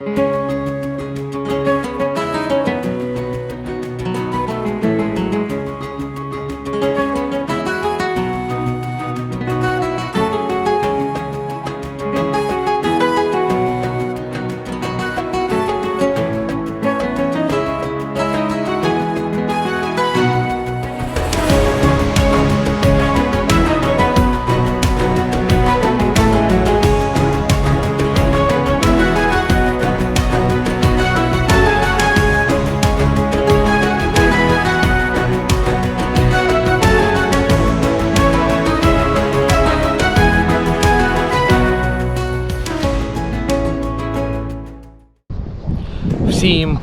Всім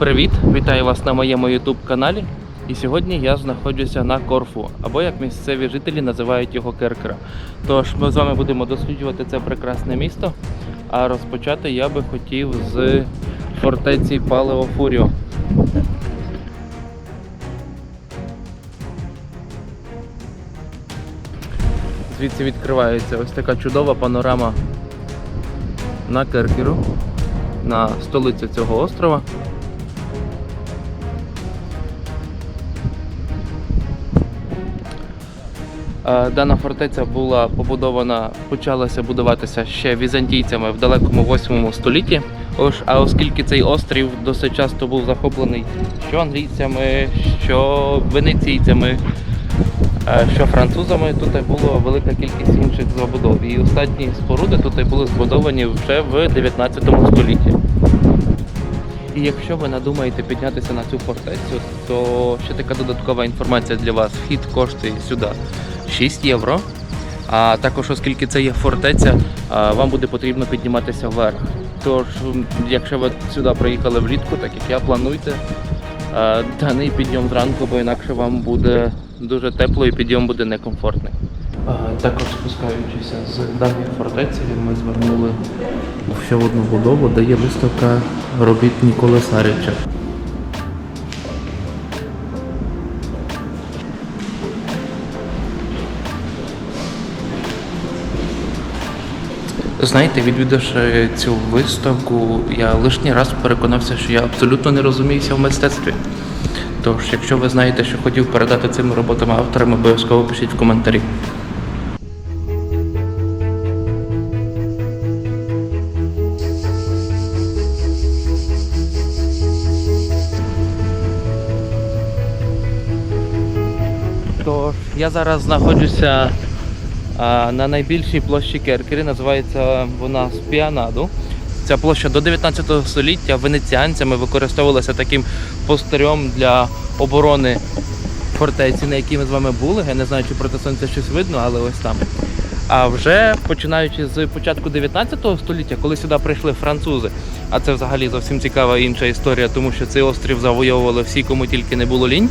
привіт! Вітаю вас на моєму YouTube каналі. І сьогодні я знаходжуся на Корфу, або як місцеві жителі називають його Керкера. Тож ми з вами будемо досліджувати це прекрасне місто. А розпочати я би хотів з фортеці Палео Фуріо. Звідси відкривається ось така чудова панорама на Керкеру, на столицю цього острова. Дана фортеця була побудована, почалася будуватися ще візантійцями в далекому 8 столітті. Ось, а оскільки цей острів досить часто був захоплений що англійцями, що венеційцями, е, що французами, тут було велика кількість інших забудов. І останні споруди тут були збудовані вже в 19 столітті. І якщо ви надумаєте піднятися на цю фортецю, то ще така додаткова інформація для вас. Вхід коштує сюди 6 євро. А також, оскільки це є фортеця, вам буде потрібно підніматися вверх. Тож, якщо ви сюди приїхали влітку, так як я плануйте, даний підйом зранку, бо інакше вам буде дуже тепло і підйом буде некомфортний. Також спускаючися з даної фортеці, ми звернули ще одну будову, де є виставка робіт Ніколи Сарича. Знаєте, відвідавши цю виставку, я лишній раз переконався, що я абсолютно не розуміюся в мистецтві. Тож, якщо ви знаєте, що хотів передати цими роботами авторам, обов'язково пишіть в коментарі. Тож я зараз знаходжуся на найбільшій площі Керкері, називається вона Спіанаду. Ця площа до 19 століття венеціанцями використовувалася таким постарем для оборони фортеці, на якій ми з вами були. Я не знаю, чи проти сонця щось видно, але ось там. А вже починаючи з початку 19 століття, коли сюди прийшли французи, а це взагалі зовсім цікава інша історія, тому що цей острів завойовували всі, кому тільки не було лінь.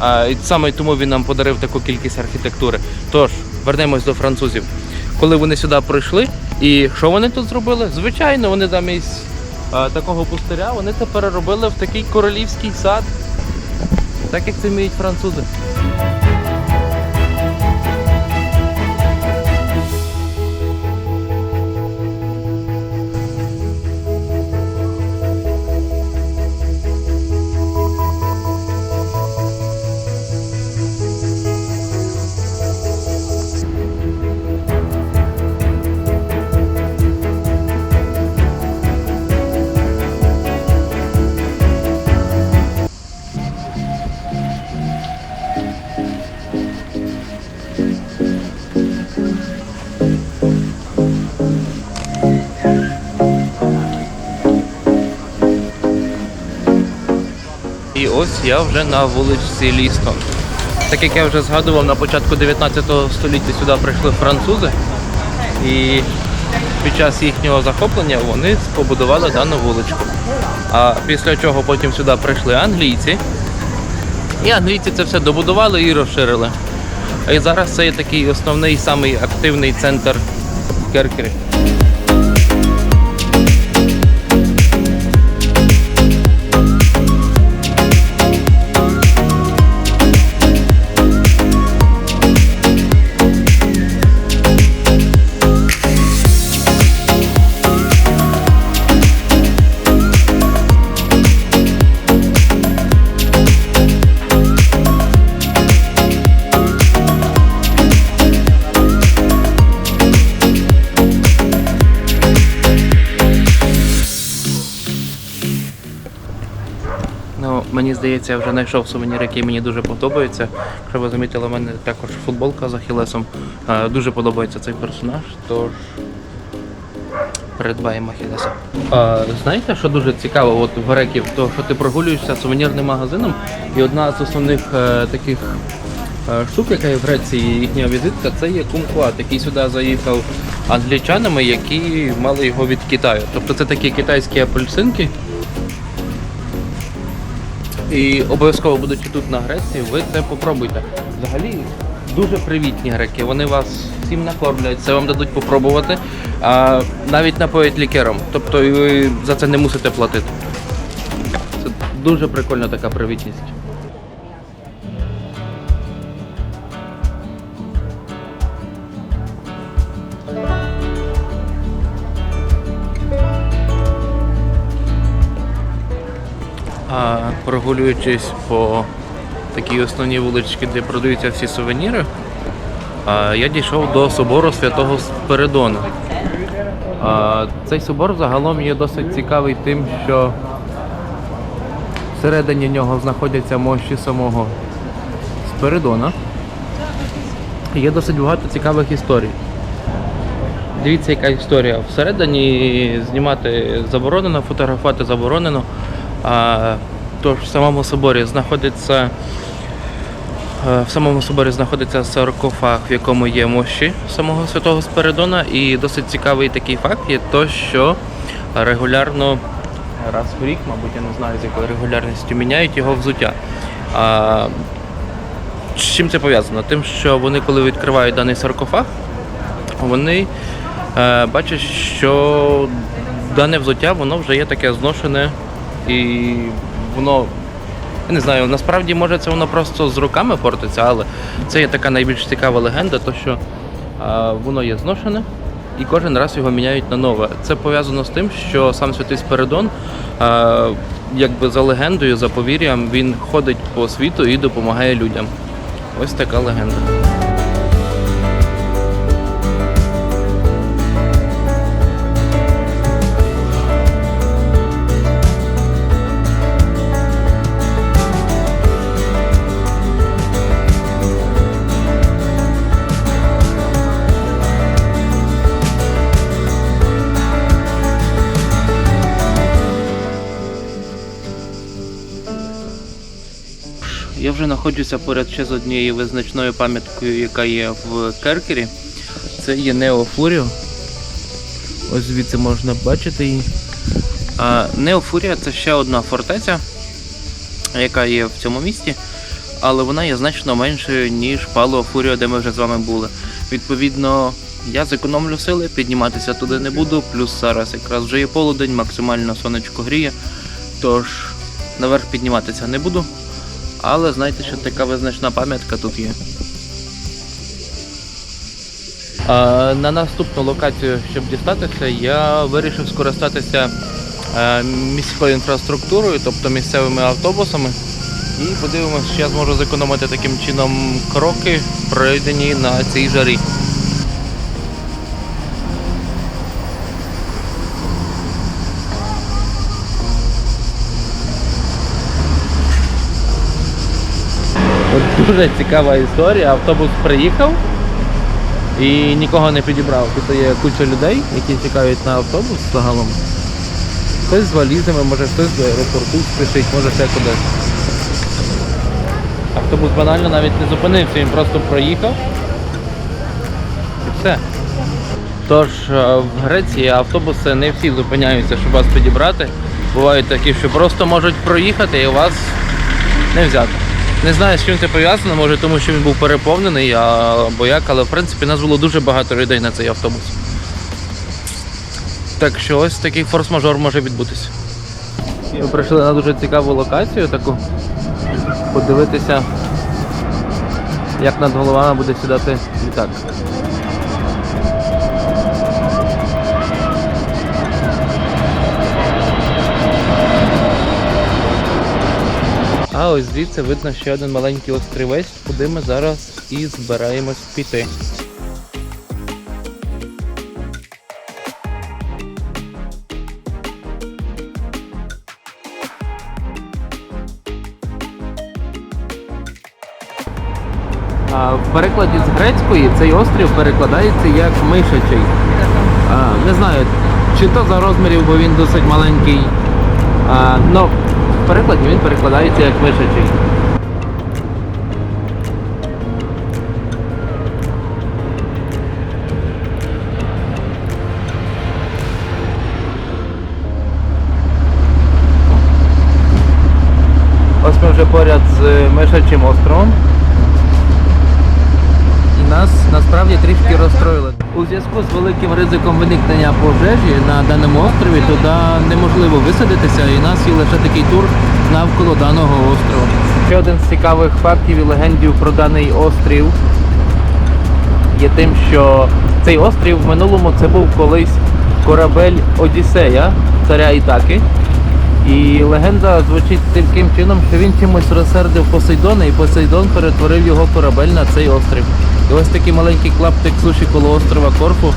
А, і саме тому він нам подарив таку кількість архітектури. Тож, вернемось до французів. Коли вони сюди прийшли, і що вони тут зробили? Звичайно, вони замість а, такого пустиря вони це переробили в такий королівський сад, так як це вміють французи. Ось я вже на вулиці Лістон. Так як я вже згадував, на початку 19 століття сюди прийшли французи, і під час їхнього захоплення вони побудували дану вуличку. А після чого потім сюди прийшли англійці. І англійці це все добудували і розширили. І зараз це є такий основний самий активний центр Керкері. Я вже знайшов сувенір, який мені дуже подобається. Якщо ви замітили, у мене також футболка з Ахілесом. Е, Дуже подобається цей персонаж, тож придбаємо Ахілеса. Знаєте, що дуже цікаво от в греків, то що ти прогулюєшся сувенірним магазином, і одна з основних е, таких е, штук, яка є в Греції, їхня візитка, це є кумкват, який сюди заїхав англічанами, які мали його від Китаю. Тобто це такі китайські апельсинки. І обов'язково будучи тут на Греції, ви це попробуйте. Взагалі дуже привітні греки. Вони вас всім накормлять, це вам дадуть попробувати, а навіть напоять лікером. Тобто ви за це не мусите платити. Це дуже прикольна така привітність. Прогулюючись по такій основній вуличці, де продаються всі сувеніри, я дійшов до собору святого Спиридона. Цей собор загалом є досить цікавий тим, що всередині нього знаходяться мощі самого Спиридона. Є досить багато цікавих історій. Дивіться, яка історія. Всередині знімати заборонено, фотографувати заборонено. Тож в самому соборі знаходиться е, в самому соборі знаходиться саркофаг, в якому є мощі самого святого Спиридона. І досить цікавий такий факт є то, що регулярно раз в рік, мабуть, я не знаю з якою регулярністю міняють його взуття. А, з чим це пов'язано? Тим, що вони, коли відкривають даний саркофаг, вони е, бачать, що дане взуття воно вже є таке зношене і воно. Я не знаю, насправді може це воно просто з руками портиться, але це є така найбільш цікава легенда, то що е, воно є зношене і кожен раз його міняють на нове. Це пов'язано з тим, що сам святий Спиридон, е, якби за легендою, за повір'ям, він ходить по світу і допомагає людям. Ось така легенда. Я вже знаходжуся поряд ще з однією визначною пам'яткою, яка є в Керкері. Це є Неофуріо. Ось звідси можна бачити її. А Неофурія це ще одна фортеця, яка є в цьому місті, але вона є значно меншою, ніж Пало Фуріо, де ми вже з вами були. Відповідно, я зекономлю сили, підніматися туди не буду, плюс зараз якраз вже є полудень, максимально сонечко гріє. Тож наверх підніматися не буду. Але знайте, що така визначна пам'ятка тут є. А, на наступну локацію, щоб дістатися, я вирішив скористатися е, міською інфраструктурою, тобто місцевими автобусами. І подивимося, чи я зможу зекономити таким чином кроки, пройдені на цій жарі. Дуже цікава історія. Автобус приїхав і нікого не підібрав. Тут є куча людей, які чекають на автобус загалом. Хтось з валізами, може хтось до аеропорту спішить, може ще кудись. Автобус банально навіть не зупинився, він просто проїхав. І все. Тож е, в Греції автобуси не всі зупиняються, щоб вас підібрати. Бувають такі, що просто можуть проїхати і вас не взяти. Не знаю, з чим це пов'язано, може тому, що він був переповнений або як, але в принципі нас було дуже багато людей на цей автобус. Так що ось такий форс-мажор може відбутися. Ми прийшли на дуже цікаву локацію таку. Подивитися, як над головами буде сідати літак. А ось звідси видно ще один маленький острівець, куди ми зараз і збираємось піти. В перекладі з грецької цей острів перекладається як мишачий. Не знаю, чи то за розмірів, бо він досить маленький. Но перекладі він перекладається як мишачий. Ось ми вже поряд з Мишачим островом. І нас насправді трішки розстроїли. У зв'язку з великим ризиком виникнення пожежі на даному острові туди неможливо висадитися, і нас є лише такий тур навколо даного острова. Ще один з цікавих фактів і легендів про даний острів є тим, що цей острів в минулому це був колись корабель Одіссея, царя Ітаки. І легенда звучить таким чином, що він чимось розсердив Посейдона, і Посейдон перетворив його корабель на цей острів. І ось такий маленький клаптик суші коло острова Корфу.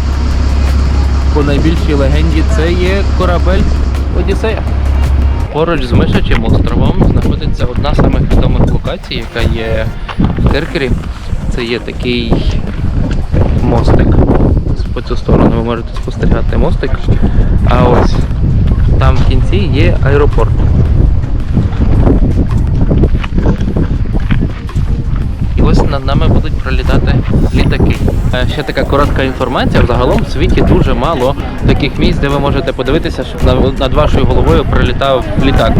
По найбільшій легенді це є корабель Одіссея. Поруч з Мишачим островом знаходиться одна з самих відомих локацій, яка є в Керкері. Це є такий мостик. По цю сторону ви можете спостерігати мостик. А ось там в кінці є аеропорт. І ось над нами будуть пролітати літаки. Е, Ще така коротка інформація. Взагалом в світі дуже мало таких місць, де ви можете подивитися, щоб над- вашою головою прилітав літак.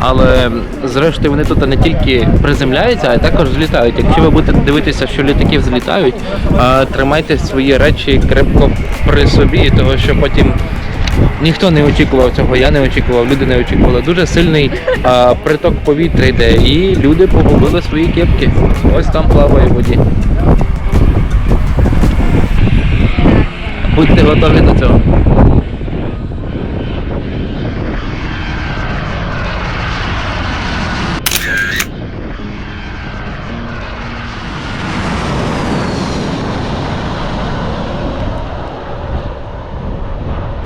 Але зрештою вони тут не тільки приземляються, а й також злітають. Якщо ви будете дивитися, що літаки злітають, е, тримайте свої речі крепко при собі, того що потім Ніхто не очікував цього, я не очікував, люди не очікували. Дуже сильний а, приток повітря йде, і люди погубили свої кепки. Ось там плаває в воді. Будьте готові до цього.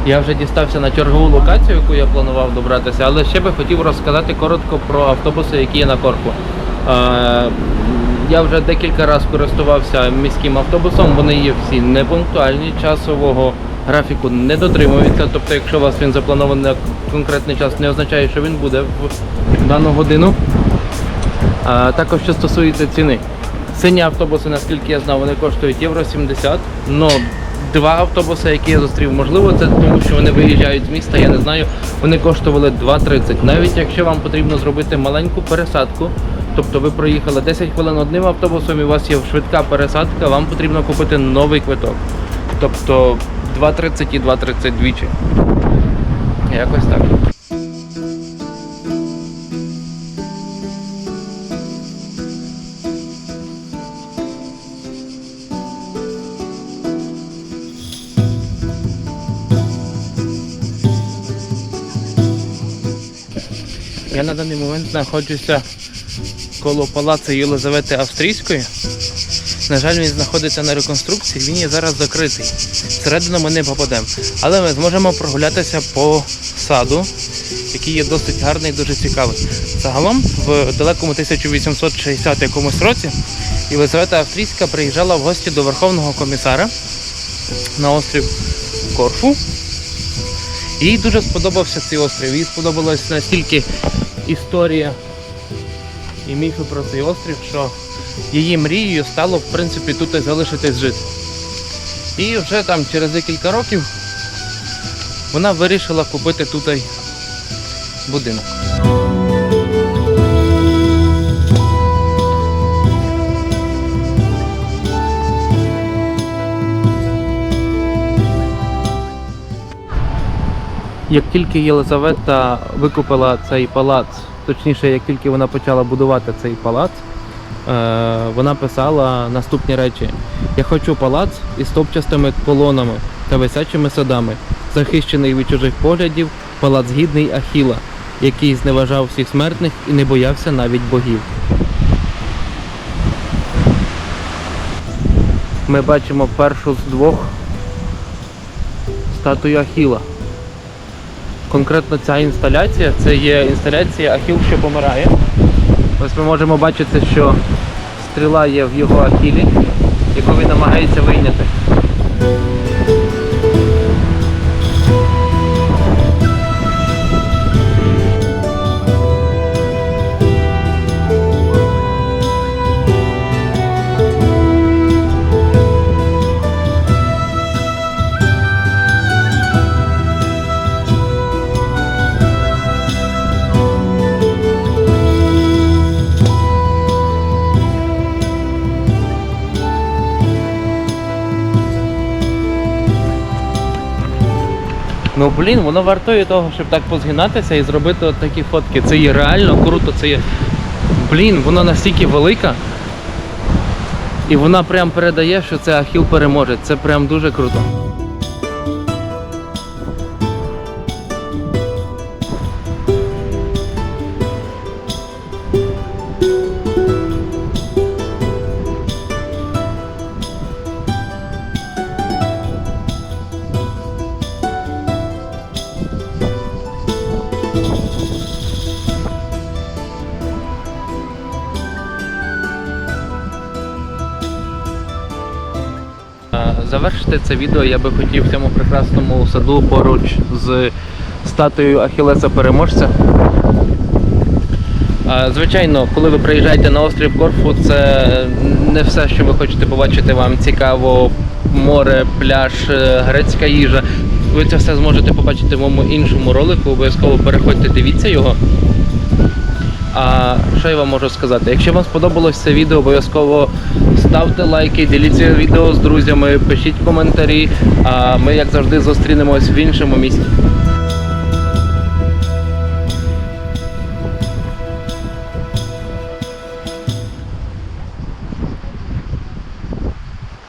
Я вже дістався на чергову локацію, яку я планував добратися, але ще би хотів розказати коротко про автобуси, які є на корпу. Е, я вже декілька разів користувався міським автобусом, вони є всі непунктуальні, часового графіку не дотримуються. Тобто, якщо у вас він запланований на конкретний час, не означає, що він буде в дану годину. А, також що стосується ціни. Сині автобуси, наскільки я знав, вони коштують євро 70. Но два автобуси, які я зустрів, можливо, це тому, що вони виїжджають з міста, я не знаю. Вони коштували 2,30. Навіть якщо вам потрібно зробити маленьку пересадку, тобто ви проїхали 10 хвилин одним автобусом і у вас є швидка пересадка, вам потрібно купити новий квиток. Тобто 2,30 і 2,30 двічі. Якось так. Я на даний момент знаходжуся коло палацу Єлизавети Австрійської. На жаль, він знаходиться на реконструкції, він є зараз закритий. Всередину ми не попадемо. Але ми зможемо прогулятися по саду, який є досить гарний і дуже цікавий. Загалом, в далекому 1860 якомусь році Єлизавета Австрійська приїжджала в гості до Верховного комісара на острів Корфу. Їй дуже сподобався цей острів. Їй сподобалась настільки історія і міфи про цей острів, що її мрією стало в принципі тут і залишитись жити. І вже там через декілька років вона вирішила купити тут будинок. Як тільки Єлизавета викупила цей палац, точніше, як тільки вона почала будувати цей палац, е, вона писала наступні речі: Я хочу палац із топчастими колонами та висячими садами, захищений від чужих поглядів, палац гідний Ахіла, який зневажав всіх смертних і не боявся навіть богів. Ми бачимо першу з двох статую Ахіла. Конкретно ця інсталяція це є інсталяція Ахіл, що помирає. Ось ми можемо бачити, що стріла є в його ахілі, яку він намагається вийняти. Ну блін, воно вартує того, щоб так позгинатися і зробити от такі фотки. Це є реально круто, це є. Блін, вона настільки велика. І вона прям передає, що це Ахіл переможе. Це прям дуже круто. Завершити це відео я би хотів в цьому прекрасному саду поруч з статуєю Ахілеса Переможця. Звичайно, коли ви приїжджаєте на острів Корфу, це не все, що ви хочете побачити. Вам цікаво море, пляж, е, грецька їжа. Ви це все зможете побачити в моєму іншому ролику. Обов'язково переходьте, дивіться його. А що я вам можу сказати? Якщо вам сподобалось це відео, обов'язково ставте лайки, діліться відео з друзями, пишіть коментарі. А ми, як завжди, зустрінемось в іншому місці.